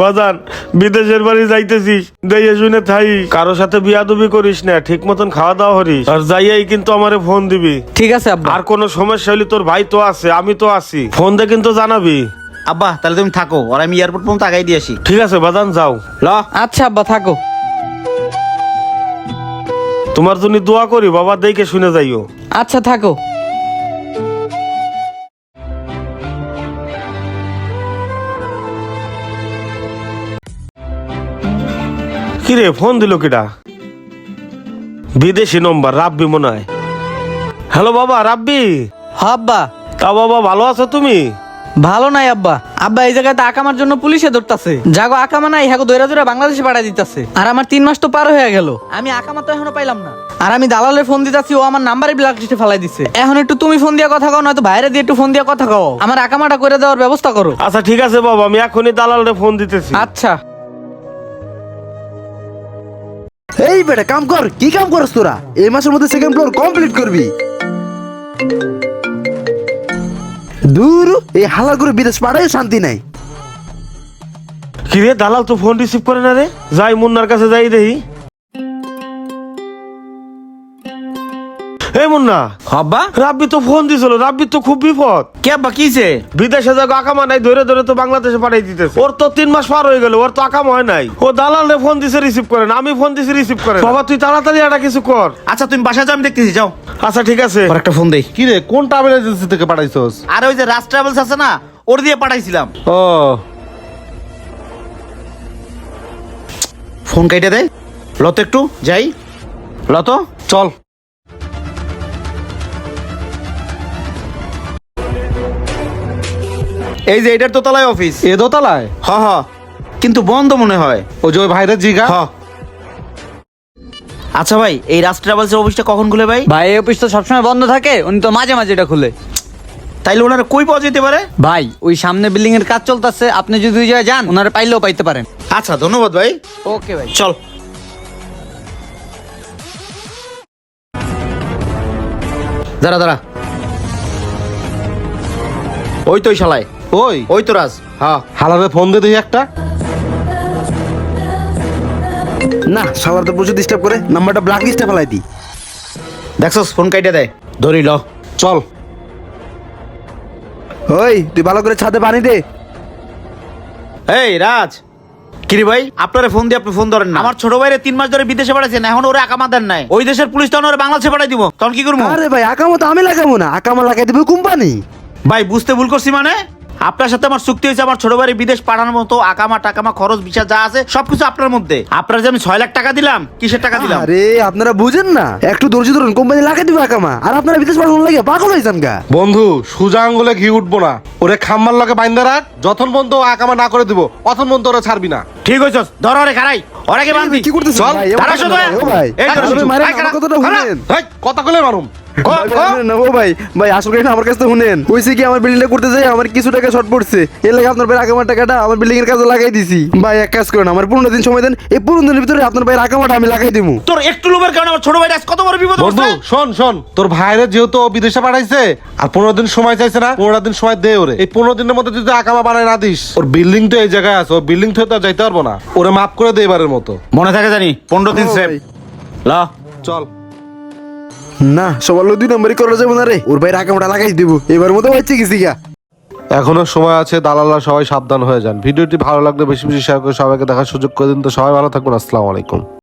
বাজান বিদেশের বাড়ি যাইতেছিস দেখে শুনে থাই। কারোর সাথে বিয়াদুবি করিস না ঠিক মতন খাওয়া দাওয়া করিস। আর যাইয়াই কিন্তু আমারে ফোন দিবি। ঠিক আছে আব্বা। আর কোনো সমস্যা হলে তোর ভাই তো আছে আমি তো আছি। ফোন দিয়ে কিন্তু জানাবি। আব্বা তাহলে তুমি থাকো আর আমি এয়ারপোর্ট পর্যন্ত আগাই দিয়ে আসি। ঠিক আছে বাজান যাও। ল। আচ্ছা আব্বা থাকো। তোমার জন্য দোয়া করি বাবা দেখে শুনে যাইও। আচ্ছা থাকো। কিরে ফোন দিল কিডা? বিদেশি নম্বর রাব্বি মনে হয়। হ্যালো বাবা রাব্বি? হ আব্বা। তা বাবা ভালো আছো তুমি? ভালো নাই আব্বা। আব্বা এই জায়গায় আকামার জন্য পুলিশে ধরতাছে। জাগো আকামা নাই হ্যাঁ দৈরা দৈরা বাংলাদেশে পাঠাই দিতাছে। আর আমার তিন মাস তো পার হয়ে গেল। আমি আকামা তো এখনও পাইলাম না। আর আমি দালালে ফোন দিতাছি ও আমার নাম্বারে ব্ল্যাক লিস্টে ফেলাই দিছে। এখন একটু তুমি ফোন দিয়া কথা কও নয়তো বাইরে দিয়ে একটু ফোন দিয়া কথা কও। আমার আকামাটা করে দেওয়ার ব্যবস্থা করো। আচ্ছা ঠিক আছে বাবা আমি এখনই দালালরে ফোন দিতেছি। আচ্ছা। এই বেটা, কাম কর। কি কাম করছ তোরা? এই মাসের মধ্যে সেকেন্ড ফ্লোর কমপ্লিট করবি। দূর, এই হালা করে বিদেশ পাড়ায় শান্তি নাই। কিরে, দালাল তো ফোন রিসিভ করে না রে। যাই মুন্নার কাছে যাই দেখি। এই মুন্না। আব্বা? রাব্বি তো ফোন দিছিল রাব্বি তো খুব বিপদ। কে আব্বা কিছে বিদেশে যাগো আকামা নাই ধরে ধরে তো বাংলাদেশে পাঠাই দিতেছে। ওর তো তিন মাস পার হয়ে গেল ওর তো আকাম হয় নাই। ও দালালে ফোন দিছে রিসিভ করে না আমি ফোন দিছি রিসিভ করে না। বাবা তুই তাড়াতাড়ি একটা কিছু কর। আচ্ছা তুমি বাসায় যাও আমি দেখতেছি যাও। আচ্ছা ঠিক আছে। আর একটা ফোন দেই। কি রে কোন ট্রাভেল এজেন্সি থেকে পাঠাইছস? আর ওই যে রাজ ট্রাভেলস আছে না ওর দিয়ে পাঠাইছিলাম। ও। ফোন কাইটে দে। লত একটু যাই। লত চল। এই যে এটার তো তলায় অফিস এ দোতলায়? হ হ। কিন্তু বন্ধ মনে হয়। ও যে ওই ভাইরা জিগা? হ। আচ্ছা ভাই এই রাজ ট্রাভেলসের অফিসটা কখন খুলে ভাই? ভাই এই অফিস তো সবসময় বন্ধ থাকে উনি তো মাঝে মাঝে এটা খুলে। তাইলে ওনারা কই পাওয়া যেতে পারে? ভাই ওই সামনে বিল্ডিং এর কাজ চলতেছে আপনি যদি ওই জায়গায় যান ওনারা পাইলেও পাইতে পারেন। আচ্ছা ধন্যবাদ ভাই। ওকে ভাই। চল। দাঁড়া দাঁড়া। ওই তো ওই শালায়। ওই ওই তো রাজ। হ্যাঁ। হালারে ফোন দে দেখি একটা। না সবার তো প্রচুর ডিস্টার্ব করে। নাম্বারটা ব্ল্যাক লিস্টে ফেলাই দি। দেখছস? ফোন কাইটে দেয় ধরি ল। চল। ওই তুই ভালো করে ছাদে পানি দে। এই রাজ। কিরে ভাই? আপনারে ফোন দিয়ে আপনি ফোন ধরেন না। আমার ছোট ভাইরে তিন মাস ধরে বিদেশে পাঠাইছেন এখন ওরে আকামা দেন নাই। ওই দেশের পুলিশ তখন ওরে বাংলাদেশে পাঠাই দিব। তখন কি করব? আরে ভাই আকামো তো আমি লাগাবো না। আকামা লাগাই দেবে কোম্পানি। ভাই বুঝতে ভুল করছি মানে? আপনার সাথে আমার চুক্তি হয়েছে আমার ছোট ভাই বিদেশ পাঠানোর মতো আকামা টাকামা খরচ বিচার যা আছে সবকিছু আপনার মধ্যে। আপনার যে আমি ছয় লাখ টাকা দিলাম কিসের টাকা দিলাম? আরে আপনারা বুঝেন না। একটু ধৈর্য ধরুন কোম্পানি লাগাই দিবে আকামা। আর আপনারা বিদেশ পাঠানো লাগে পাগল হয়েছেন গা। বন্ধু সুজা আঙ্গুলে ঘি উঠবো না। ওরে খাম্মার লগে বাইন্দা রাখ যতন পর্যন্ত ও আকামা না করে দিব অতন পর্যন্ত ওরা ছাড়বি না। ঠিক হয়েছ ধর ওরে খারাই ওরে কে বান্ধি কি করতেছেন চল, ভাই? দাঁড়া শুধু, এই কথাটা কথা কলে মারুম। ভাই। ভাই, আসলে আমার কাছে শুনেন। কি আমার বিল্ডিংটা করতে যাই আমার কিছু টাকা শর্ট পড়ছে। এর লাগে আপনার ভাইয়ের টাকাটা আমার বিল্ডিং এর কাজে লাগাই দিছি। ভাই এক কাজ করেন আমার পনেরো দিন সময় দেন এই পনেরো দিনের ভিতরে আপনার ভাইয়ের আমি লাগাই দিব তোর একটু লোভের কারণে আমার ছোট ভাই আজ কত বড় বিপদ বন্ধু শোন শোন তোর ভাইরে যেহেতু ও বিদেশে পাঠাইছে আর পনেরো দিন সময় চাইছে না পনেরো দিন সময় দে ওরে। এই পনেরো দিনের মধ্যে যদি বানায় না দিস ওর বিল্ডিং তো এই জায়গায় আছে ওর বিল্ডিং থেকে তো যাইতে পারব না। ওরে মাফ করে দে এবারের মতো। মনে থাকে জানি পনেরো দিন ভাই। ল। চল। না, সবার লোক দুই নম্বরই করা যাবে না রে। ওর ভাই রাকামটা লাগাই দিব। এবার মতো হচ্ছে গেছি গা। এখনও সময় আছে, দালালরা সবাই সাবধান হয়ে যান। ভিডিওটি ভালো লাগলে বেশি বেশি শেয়ার করে সবাইকে দেখার সুযোগ করে দিন। তো সবাই ভালো থাকুন আসসালামু আলাইকুম।